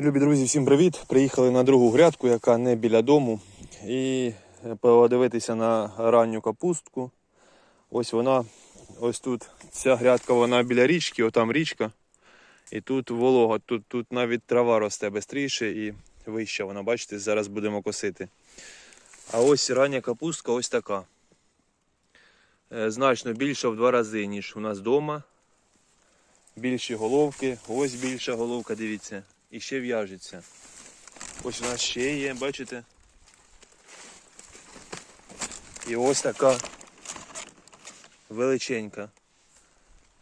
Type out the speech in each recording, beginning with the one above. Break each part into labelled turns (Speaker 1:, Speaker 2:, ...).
Speaker 1: Любі друзі, всім привіт! Приїхали на другу грядку, яка не біля дому. І подивитися на ранню капустку. Ось вона, ось тут ця грядка, вона біля річки, отам річка. І тут волога, тут, тут навіть трава росте швидше і вища вона, бачите, зараз будемо косити. А ось рання капустка ось така. Е, Значно більша в два рази, ніж у нас вдома. Більші головки, ось більша головка, дивіться. І ще в'яжеться. Ось у нас ще є, бачите? І ось така величенька.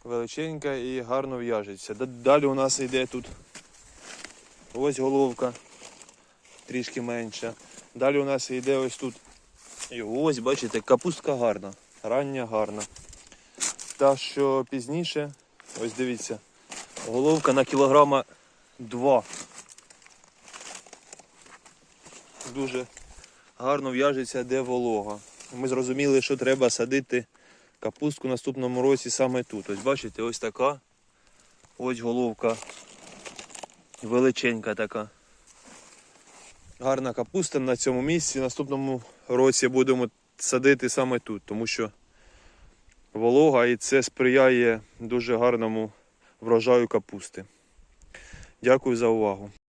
Speaker 1: Величенька і гарно в'яжеться. Далі у нас йде тут ось головка, трішки менша. Далі у нас йде ось тут. І ось, бачите, капустка гарна, рання гарна. Та що пізніше, ось дивіться, головка на кілограма 2. Дуже гарно в'яжеться, де волога. Ми зрозуміли, що треба садити капустку наступному році саме тут. Ось бачите, ось така. Ось головка. Величенька така. Гарна капуста на цьому місці. Наступному році будемо садити саме тут, тому що волога і це сприяє дуже гарному врожаю капусти. Дякую за увагу.